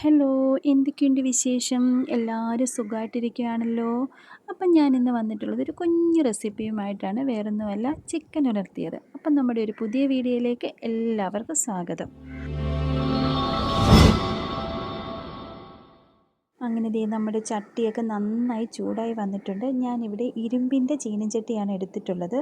Hello എന്തൊക്കെയുണ്ട് വിശേഷം? എല്ലാവരും സുഖമായിട്ടിരിക്കുകയാണല്ലോ അപ്പം ഞാൻ ഇന്ന് വന്നിട്ടുള്ളത് ഒരു കുഞ്ഞു റെസിപ്പിയുമായിട്ടാണ്. വേറൊന്നുമല്ല ചിക്കൻ ഉണർത്തിയത്. അപ്പം നമ്മുടെ ഒരു പുതിയ വീഡിയോയിലേക്ക് എല്ലാവർക്കും സ്വാഗതം. അങ്ങനെ ദേ നമ്മുടെ ചട്ടിയൊക്കെ നന്നായി ചൂടായി വന്നിട്ടുണ്ട്. ഞാനിവിടെ ഇരുമ്പിന്റെ ചീനച്ചട്ടിയാണ് എടുത്തിട്ടുള്ളത്.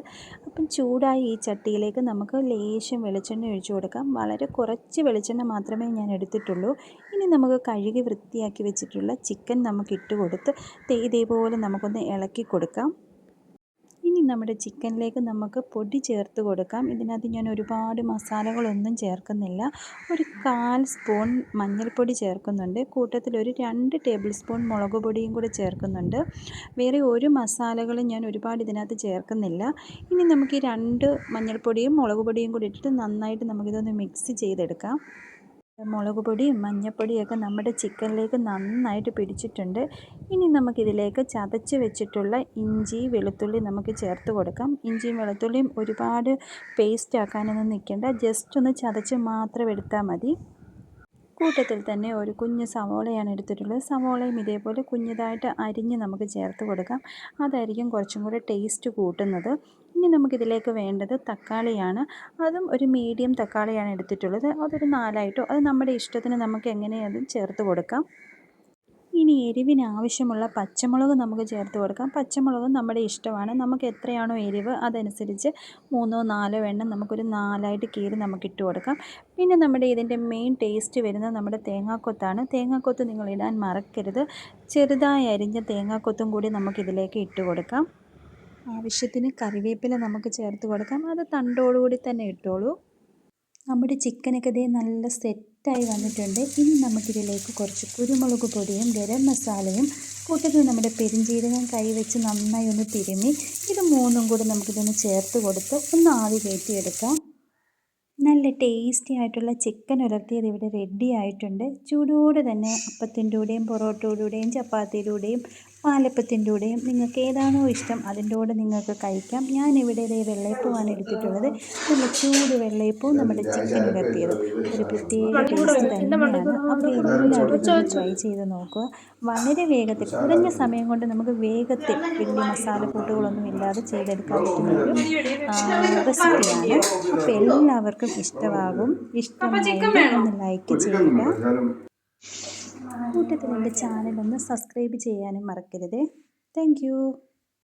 അപ്പം ചൂടായി ഈ ചട്ടിയിലേക്ക് നമുക്ക് ലേശം വെളിച്ചെണ്ണ ഒഴിച്ചു കൊടുക്കാം. വളരെ കുറച്ച് വെളിച്ചെണ്ണ മാത്രമേ ഞാൻ എടുത്തിട്ടുള്ളൂ. ഇനി നമുക്ക് കഴുകി വൃത്തിയാക്കി വെച്ചിട്ടുള്ള ചിക്കൻ നമുക്ക് ഇട്ട് കൊടുത്ത് ഇതേപോലെ നമുക്കൊന്ന് ഇളക്കി കൊടുക്കാം. നമ്മുടെ ചിക്കനിലേക്ക് നമുക്ക് പൊടി ചേർത്ത് കൊടുക്കാം. ഇതിനകത്ത് ഞാൻ ഒരുപാട് മസാലകളൊന്നും ചേർക്കുന്നില്ല. ഒരു കാൽ സ്പൂൺ മഞ്ഞൾപ്പൊടി ചേർക്കുന്നുണ്ട്. കൂട്ടത്തിൽ ഒരു രണ്ട് ടേബിൾ സ്പൂൺ മുളക് പൊടിയും കൂടി ചേർക്കുന്നുണ്ട്. വേറെ ഒരു മസാലകളും ഞാൻ ഒരുപാട് ഇതിനകത്ത് ചേർക്കുന്നില്ല. ഇനി നമുക്ക് ഈ രണ്ട് മഞ്ഞൾപ്പൊടിയും മുളക് പൊടിയും കൂടി ഇട്ടിട്ട് നന്നായിട്ട് നമുക്കിതൊന്ന് മിക്സ് ചെയ്തെടുക്കാം. മുളക് പൊടിയും മഞ്ഞൾപ്പൊടിയൊക്കെ നമ്മുടെ ചിക്കനിലേക്ക് നന്നായിട്ട് പിടിച്ചിട്ടുണ്ട്. ഇനി നമുക്കിതിലേക്ക് ചതച്ച് വെച്ചിട്ടുള്ള ഇഞ്ചി വെളുത്തുള്ളി നമുക്ക് ചേർത്ത് കൊടുക്കാം. ഇഞ്ചിയും വെളുത്തുള്ളിയും ഒരുപാട് പേസ്റ്റ് ആക്കാനൊന്നും നിൽക്കേണ്ട. ജസ്റ്റ് ഒന്ന് ചതച്ച് മാത്രം എടുത്താൽ മതി. കൂട്ടത്തിൽ തന്നെ ഒരു കുഞ്ഞ് സവോളയാണ് എടുത്തിട്ടുള്ളത്. സവോളയും ഇതേപോലെ കുഞ്ഞതായിട്ട് അരിഞ്ഞ് നമുക്ക് ചേർത്ത് കൊടുക്കാം. അതായിരിക്കും കുറച്ചും കൂടെ ടേസ്റ്റ് കൂട്ടുന്നത്. ഇനി നമുക്കിതിലേക്ക് വേണ്ടത് തക്കാളിയാണ്. അതും ഒരു മീഡിയം തക്കാളിയാണ് എടുത്തിട്ടുള്ളത്. അതൊരു നാലായിട്ടോ അത് നമ്മുടെ ഇഷ്ടത്തിന് നമുക്ക് എങ്ങനെയത് ചേർത്ത് കൊടുക്കാം. ഇനി എരിവിന് ആവശ്യമുള്ള പച്ചമുളക് നമുക്ക് ചേർത്ത് കൊടുക്കാം. പച്ചമുളക് നമ്മുടെ ഇഷ്ടമാണ്. നമുക്ക് എത്രയാണോ എരിവ് അതനുസരിച്ച് മൂന്നോ നാലോ എണ്ണം നമുക്കൊരു നാലായിട്ട് കീറി നമുക്ക് ഇട്ട് കൊടുക്കാം. പിന്നെ നമ്മുടെ ഇതിന്റെ മെയിൻ ടേസ്റ്റ് വരുന്നത് നമ്മുടെ തേങ്ങാക്കൊത്താണ്. തേങ്ങാക്കൊത്ത് നിങ്ങൾ ഇടാൻ മറക്കരുത്. ചെറുതായി അരിഞ്ഞ തേങ്ങാക്കൊത്തും കൂടി നമുക്കിതിലേക്ക് ഇട്ട് കൊടുക്കാം. ആവശ്യത്തിന് കറിവേപ്പില നമുക്ക് ചേർത്ത് കൊടുക്കാം. അത് തണ്ടോടുകൂടി തന്നെ ഇട്ടോളൂ. നമ്മുടെ ചിക്കനൊക്കെ ഇതേ നല്ല സെറ്റായി വന്നിട്ടുണ്ട്. ഇനി നമുക്കിതിലേക്ക് കുറച്ച് കുരുമുളക് പൊടിയും ഗരം മസാലയും കൂട്ടത്തിൽ നമ്മുടെ കൈ വെച്ച് നന്നായി ഒന്ന് തിരുമ്മി ഇത് മൂന്നും കൂടി നമുക്കിതൊന്ന് ചേർത്ത് കൊടുത്ത് ഒന്ന് ആവി കയറ്റിയെടുക്കാം. നല്ല ടേസ്റ്റി ആയിട്ടുള്ള ചിക്കൻ ഉലർത്തിയത് ഇവിടെ റെഡി ആയിട്ടുണ്ട്. ചൂടോടെ തന്നെ അപ്പത്തിന്റെ കൂടെയും പൊറോട്ടയോടെയും ചപ്പാത്തിയിലൂടെയും പാലപ്പത്തിന്റെ കൂടെയും നിങ്ങൾക്ക് ഏതാണോ ഇഷ്ടം അതിന്റെ കൂടെ നിങ്ങൾക്ക് കഴിക്കാം. ഞാനിവിടെ ഇതേ വെള്ളയപ്പമാണ് എടുത്തിട്ടുള്ളത്. നല്ല ചൂട് വെള്ളയപ്പവും നമ്മുടെ ചിക്കൻ കത്തിയത് ഒരു പ്രത്യേക ടേസ്റ്റ് തന്നെയാണ്. അപ്പോൾ എല്ലാവരും ട്രൈ ചെയ്ത് നോക്കുക. വളരെ വേഗത്തിൽ കുറഞ്ഞ സമയം കൊണ്ട് നമുക്ക് വേഗത്തിൽ വലിയ മസാലക്കൂട്ടുകളൊന്നും ഇല്ലാതെ ചെയ്തെടുക്കാൻ പറ്റുന്ന ഒരു റെസിപ്പിയാണ് അപ്പോൾ എല്ലാവർക്കും ഇഷ്ടമാകും. ഇഷ്ടമായെങ്കിൽ ഒന്ന് ലൈക്ക് ചെയ്യുക. കൂട്ടത്തിൽ എന്റെ ചാനൽ ഒന്ന് സബ്സ്ക്രൈബ് ചെയ്യാനും മറക്കരുത്. താങ്ക്